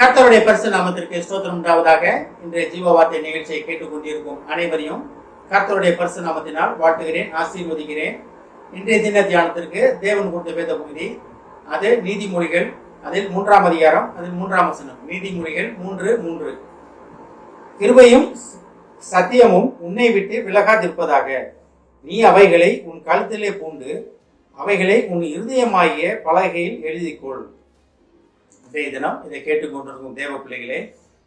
கர்த்தருடைய பரிசு நாமத்திற்கு ஸ்தோத்திரம் உண்டாவதாக. இன்றைய ஜீவ வார்த்தை நிகழ்ச்சியை கேட்டுக்கொண்டிருக்கும் அனைவரையும் கர்த்தருடைய பரிசு நாமத்தினால் வாழ்த்துகிறேன் ஆசீர்வதிக்கிறேன். இன்றைய தின தியானத்திற்கு தேவன் கொடுத்த வேத பகுதி அது நீதிமொழிகள் அதில் மூன்றாம் அதிகாரம் அதில் மூன்றாம் வசனம். நீதிமொழிகள் மூன்று மூன்று. கிருபையும் சத்தியமும் உன்னை விட்டு விலகாதிருப்பதாக. நீ அவைகளை உன் கழுத்திலே பூண்டு அவைகளை உன் இருதயமாகிய பலகையில் எழுதிக்கொள். இன்றைய தினம் இதை கேட்டுக்கொண்டிருக்கும் தேவ பிள்ளைகளே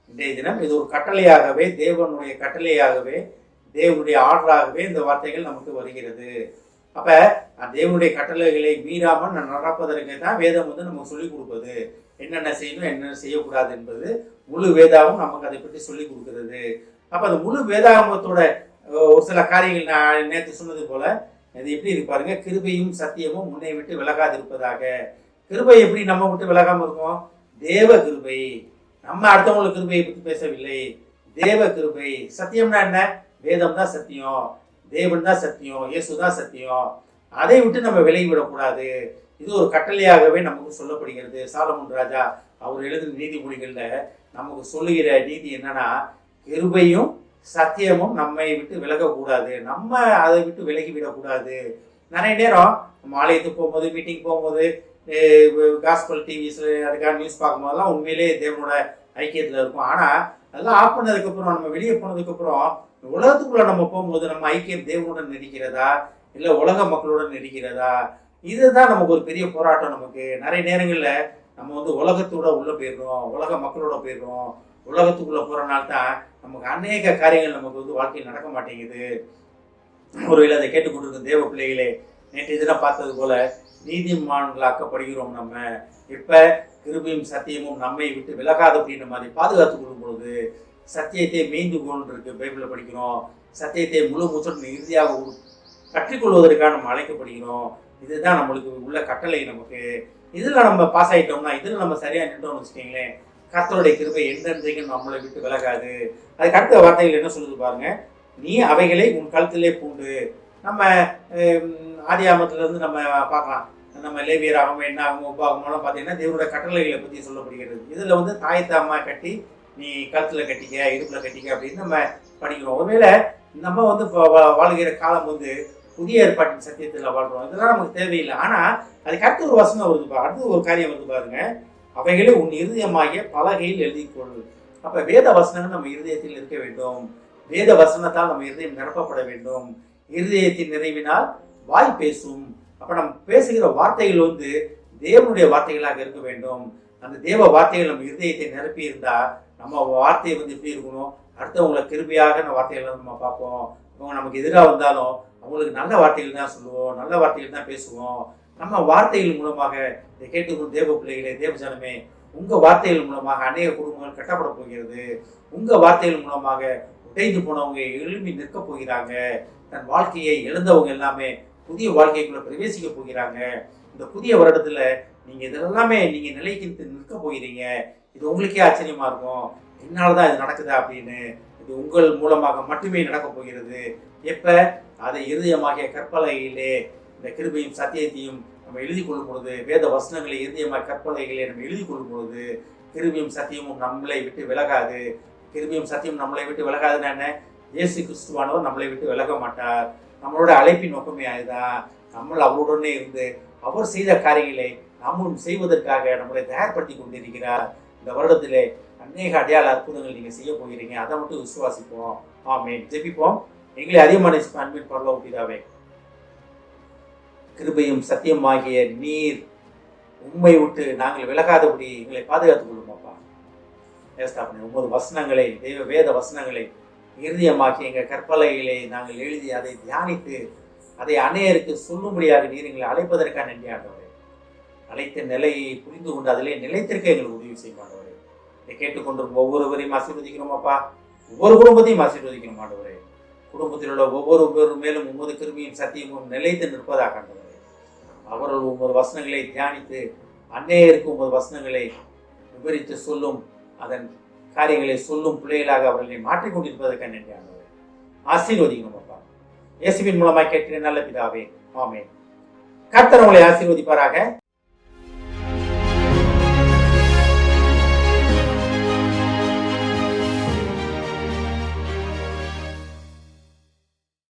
இன்றைய தினம் இது ஒரு கட்டளையாகவே தேவனுடைய கட்டளையாகவே தேவனுடைய ஆர்டராகவே இந்த வார்த்தைகள் நமக்கு வருகிறது. அப்ப தேவனுடைய கட்டளைகளை மீறாமல் நான் நடப்பதற்கு தான் வேதம் வந்து நமக்கு சொல்லிக் கொடுப்பது. என்னென்ன செய்யணும் என்னென்ன செய்யக்கூடாது என்பது முழு வேதாவும் நமக்கு அதை பற்றி சொல்லிக் கொடுக்கிறது. அப்ப அந்த முழு வேதாகமத்தோட ஒரு சில காரியங்கள் நான் நேற்று சொன்னது போல இது எப்படி இருப்பாருங்க கிருபையும் சத்தியமும் முன்னை விட்டு விலகாதிருப்பதாக. கிருபை எப்படி நம்ம விட்டு விலகாம இருக்கும்? தேவ கிருபை நம்ம அடுத்தவங்களுக்கு கிருபையை பற்றி பேசவில்லை. தேவ கிருபை சத்தியம்னா என்ன? வேதம் தான் சத்தியம். தேவன் தான் சத்தியம். இயேசு தான் சத்தியம். அதை விட்டு நம்ம விலகி விடக்கூடாது. இது ஒரு கட்டளையாகவே நமக்கு சொல்லப்படுகிறது. சாலமன் ராஜா அவர் எழுதின நீதிமொழிகளில் நமக்கு சொல்லுகிற நீதி என்னன்னா கிருபையும் சத்தியமும் நம்மை விட்டு விலகக்கூடாது. நம்ம அதை விட்டு விலகி விடக்கூடாது. நிறைய நேரம் நம்ம ஆலயத்துக்கு போகும்போது மீட்டிங் போகும்போது காஸ்பல் டிவிஸ்ல அதுக்காக நியூஸ் பார்க்கும்போதெல்லாம் உண்மையிலேயே தேவனோட ஐக்கியத்தில் இருக்கும். ஆனால் அதெல்லாம் ஆஃப் பண்ணதுக்கப்புறம் நம்ம வெளியே போனதுக்கப்புறம் உலகத்துக்குள்ளே நம்ம போகும்போது நம்ம ஐக்கியம் தேவனுடன் நடிக்கிறதா? இல்லை உலக மக்களுடன் நடிக்கிறதா? இதுதான் நமக்கு ஒரு பெரிய போராட்டம் நமக்கு. நிறைய நேரங்களில் நம்ம வந்து உலகத்தோட உள்ளே போயிடுறோம் உலக மக்களோட போயிடுறோம். உலகத்துக்குள்ளே போகிறனால தான் நமக்கு அநேக காரியங்கள் நமக்கு வந்து வாழ்க்கையில் நடக்க மாட்டேங்குது. ஒருவேளை அதை கேட்டுக்கொண்டிருக்கும் தேவ பிள்ளைகளே நேற்று இதெல்லாம் பார்த்தது போல் நீதிமான்களாக்கப்படுகிறோம் நம்ம. இப்ப கிருபையும் சத்தியமும் நம்மை விட்டு விலகாது அப்படின்ற மாதிரி பாதுகாத்து கொள்ளும் பொழுது சத்தியத்தை மேய்ந்து கொண்டிருக்கு பைபிளில் படிக்கிறோம். சத்தியத்தை முழு மூச்சுடன் இறுதியாக கற்றுக்கொள்வதற்காக நம்ம அழைக்கப்படுகிறோம். இதுதான் நம்மளுக்கு உள்ள கட்டளை நமக்கு. இதில் நம்ம பாஸ் ஆகிட்டோம்னா இதில் நம்ம சரியாக நின்றோம்னு வச்சுக்கோங்களேன் கர்த்தருடைய கிருபை என்றென்றைக்கும் நம்மளை விட்டு விலகாது. அதுக்கு அடுத்த வார்த்தைகள் என்ன சொல்லுது பாருங்க? நீ அவைகளை உன் கழுத்திலே பூண்டு நம்ம ஆதியாமத்துலேருந்து நம்ம பார்க்கலாம். நம்ம லேவியராகவும் என்ன ஆகும் உபாகமெல்லாம் பார்த்தீங்கன்னா தேவனுடைய கட்டளைகளை பற்றி சொல்லப்படுகிறது. இதில் வந்து தாய் தாமா கட்டி நீ கழுத்தில் கட்டிக்க இடுப்பில் கட்டிக்க அப்படின்னு நம்ம படிக்கிறோம். ஒருவேளை நம்ம வந்து வாழ்கிற காலம் வந்து புதிய ஏற்பாட்டின் சத்தியத்தில் வாழ்கிறோம் இதெல்லாம் நமக்கு தேவையில்லை. ஆனால் அதுக்கு அடுத்த ஒரு வசனம் வருது பா அடுத்து ஒரு காரியம் வந்து பாருங்க. அவைகளை உன் இருதயமாகிய பலகையில் எழுதிக்கொள் அப்போ வேத வசனங்கள் நம்ம இருதயத்தில் இருக்க வேண்டும். வேத வசனத்தால் நம்ம இருதயம் நிரப்பப்பட வேண்டும். இருதயத்தின் நிறைவினால் வாய் பேசும். அப்ப நம்ம பேசுகிற வார்த்தைகள் வந்து தேவனுடைய வார்த்தைகளாக இருக்க வேண்டும். அந்த தேவ வார்த்தைகள் நம்ம இருதயத்தை நிரப்பி இருந்தா நம்ம வார்த்தை வந்து எப்படி இருக்கணும்? அடுத்தவங்களை கிருபையாக அந்த வார்த்தைகளை நம்ம பார்ப்போம். அவங்க நமக்கு எதிராக வந்தாலும் அவங்களுக்கு நல்ல வார்த்தைகள் தான் சொல்லுவோம். நல்ல வார்த்தைகள் தான் பேசுவோம். நம்ம வார்த்தைகள் மூலமாக இதை கேட்டுக்கொண்டு தேவ பிள்ளைகளே தேவ உங்கள் வார்த்தைகள் மூலமாக அநேக குடும்பங்கள் கட்டப்பட போகிறது. உங்கள் வார்த்தைகள் மூலமாக உடைந்து போனவங்க எழும்பி நிற்க போகிறாங்க. தன் வாழ்க்கையை இழந்தவங்க எல்லாமே புதிய வாழ்க்கைக்குள்ள பிரவேசிக்க போகிறாங்க. இந்த புதிய வருடத்துல நீங்க இதெல்லாமே நீங்க நிலைக்கு நிற்க போகிறீங்க. இது உங்களுக்கே ஆச்சரியமா இருக்கும். என்னாலதான் இது நடக்குதா அப்படின்னு. இது உங்கள் மூலமாக மட்டுமே நடக்க போகிறது. எப்ப? அதை இருதயமாகிய கற்பலையிலே இந்த கிருபையும் சத்தியத்தையும் நம்ம எழுதி கொள்ளும் பொழுது வேத வசனங்களை இருதயமாக கற்பலைகளை நம்ம எழுதி கொள்ளும் பொழுது கிருபியும் சத்தியமும் நம்மளை விட்டு விலகாது. கிருபையும் சத்தியம் நம்மளை விட்டு விலகாதுன்னு என்ன? இயேசு கிறிஸ்துவானவர் நம்மளை விட்டு விலக மாட்டார். நம்மளோட அழைப்பின் நோக்கமே அதுதான் நம்ம அவருடனே இருந்து அவர் செய்த காரியங்களை நாமும் செய்வதற்காக நம்மளை தயார்படுத்தி கொண்டிருக்கிறார். இந்த வருடத்திலே அநேக அடையாள அற்புதங்கள் நீங்கள் செய்ய போகிறீங்க. அதை மட்டும் விசுவாசிப்போம். ஆமே ஜெபிப்போம். எங்களை அதிகமான அன்பின் பரலோக பிதாவே கிருபையும் சத்தியமாகிய நீர் உண்மை விட்டு நாங்கள் விலகாதபடி எங்களை பாதுகாத்துக் கொள்ளும். ஏஸ்தாப்பனே ஒன்பது வசனங்களை தெய்வ வேத வசனங்களை இறுதியமாக்கி எங்கள் கற்பலைகளை நாங்கள் எழுதி அதை தியானித்து அதை அநேயருக்கு சொல்லும்படியாக நீர் எங்களை அழைப்பதற்காக நன்றி ஆண்டவரே. அழைத்த நிலையை புரிந்து கொண்டு அதிலே நிலைத்திருக்க எங்களுக்கு உதவி செய்யும் ஆண்டவரே. இதை கேட்டுக்கொண்டிருக்கும் ஒவ்வொருவரையும் ஆசீர்வதிக்கிறோம் அப்பா. ஒவ்வொரு குடும்பத்தையும் ஆசீர்வதிக்கிறோம் ஆண்டவரே. குடும்பத்தில் உள்ள ஒவ்வொரு மேலும் உமது கிருமியும் சத்தியமும் நிலைத்து நிற்பதாக ஆண்டவரே. அவர்கள் உமது வசனங்களை தியானித்து அன்னையருக்கு உமது வசனங்களை விவரித்து சொல்லும் அதன் காரியங்களை சொல்லும் பிள்ளைகளாக அவர்களை மாற்றிக்கொண்டிருப்பதற்கு நன்றி ஆண்டவரே ஆசீர்வதிக்கணும் அப்பா. இயேசுவின் மூலமாக கேட்கிறேன் நல்ல பிதாவே. ஆமே கர்த்தர் உங்களை ஆசீர்வதிப்பாராக.